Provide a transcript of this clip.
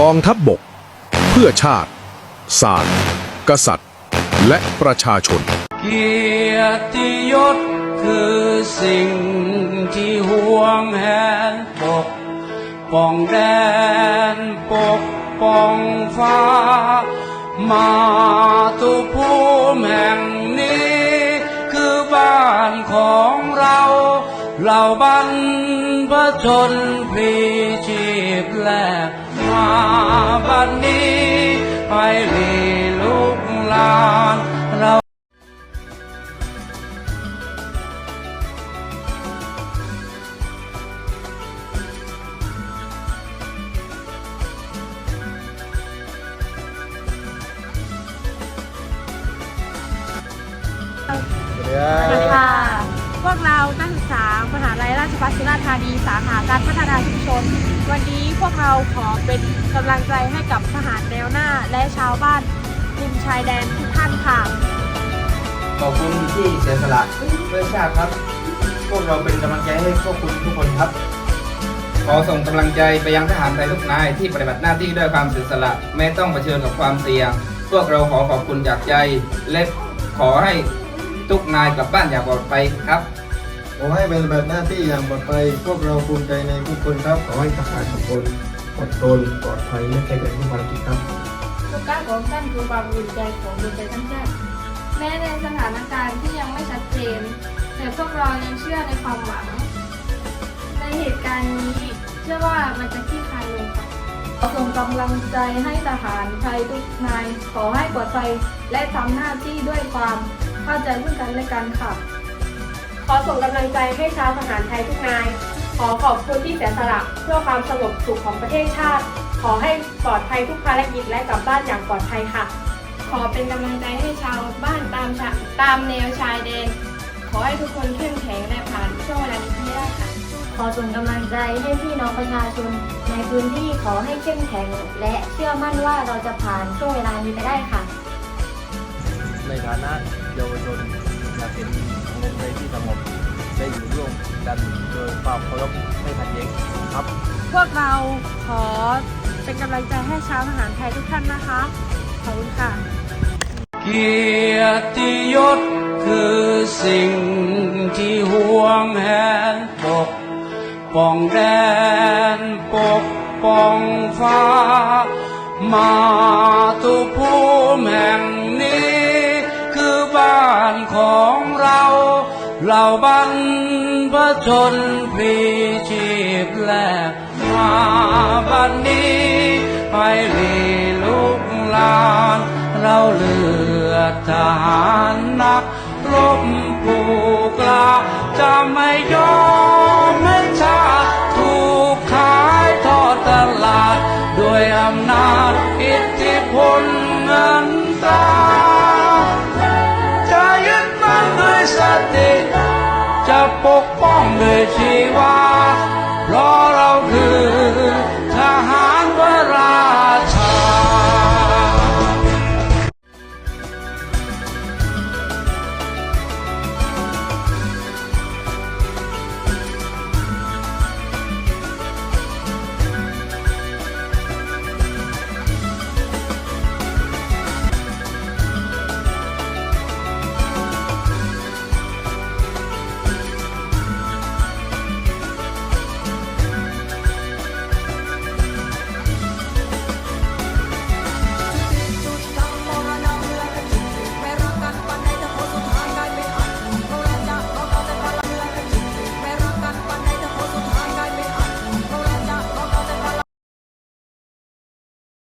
กองทัพบบก เพื่อชาติ ศาสตร์ กษัตริย์ และประชาชน เกียรติยศคือสิ่งที่ห่วงแหนปกป้องแดนปกป้องฟ้า มาตุภูมิแห่งนี้ คือบ้านของเราเหล่าบรรพชนพีชีพแลกานนี้ให้ลีลูกลานเราสวัสดีค่ะ พวกเราตั้ง 3 มหาลัยราชภัฏสุราษฎร์ธานี สาขาการพัฒนาชุมชน วันนี้พวกเราขอเป็นกำลังใจให้กับทหารแนวหน้า และชาวบ้านริมชายแดนทุกท่านค่ะ ขอบคุณที่เสียสละเพื่อชาติครับ พวกเราเป็นกำลังใจให้พวกคุณทุกคนครับ ขอส่งกำลังใจไปยังทหารไทยทุกนายที่ปฏิบัติหน้าที่ด้วยความเสียสละไม่ต้องเผชิญกับความเสี่ยง พวกเราขอขอบคุณจากใจและขอให้ทุกนายกลับบ้านอย่างปลอดภัยครับ ขอให้ปฏิบัติหน้าที่อย่างปลอดภัย พวกเราภูมิใจในทุกคนครับ ขอให้ทหารทุกคนอดทนปลอดภัยและแข็งแกร่งทุกภารกิจครับโอกาสของท่านคือความอุ่นใจของดวงใจทั้งชาติแม้ในสถานการณ์ที่ยังไม่ชัดเจน แต่พวกเรายังเชื่อในความหวัง ในเหตุการณ์นี้เชื่อว่ามันจะคลี่คลายลงค่ะขอส่งกำลังใจให้ทหารไทยทุกนาย ขอให้ปลอดภัยและทำหน้าที่ด้วยความเข้าใจซึ่งกันและกันค่ะข อส่งกำลังใจให้ชาวทหารไทยทุกนาย ขอขอบคุณที่เสียสละเพื่อความสงบสุขของประเทศชาติ ขอให้ปลอดภัยทุกภารกิจและกลับบ้านอย่างปลอดภัยค่ะ ขอเป็นกำลังใจให้ชาวบ้านตามชาตามแนวชายแดน ขอให้ทุกคนเข้มแข็งและผ่านช่วงเวลานี้ให้ได้ค่ะ ขอส่งกำลังใจให้พี่น้องประชาชน ในพื้นที่ขอให้เข้มแข็ง และเชื่อมั่นว่าเราจะผ่านช่วงเวลานี้ไปได้ค่ะ ในฐานะเยาวชน อยากเห็นสังคมไทยที่สงบได้อยู่ร่วมกันโดยความเคารพไม่ขัดแย้งครับ พวกเราขอเป็นกำลังใจให้ชาวทหารไทยทุกท่านนะคะ ขอบคุณค่ะ เกียรติยศคือสิ่งที่ห่วงแหนปกป้องแดนปกป้องฟ้า มาตุภูมิแห่งนี้คือบ้านของเราเราบรรพชนพีชีพแลกมาบันนี้ไปลีลูกหลานเราเลือดทหารนักรบผู้กลาจะไม่ย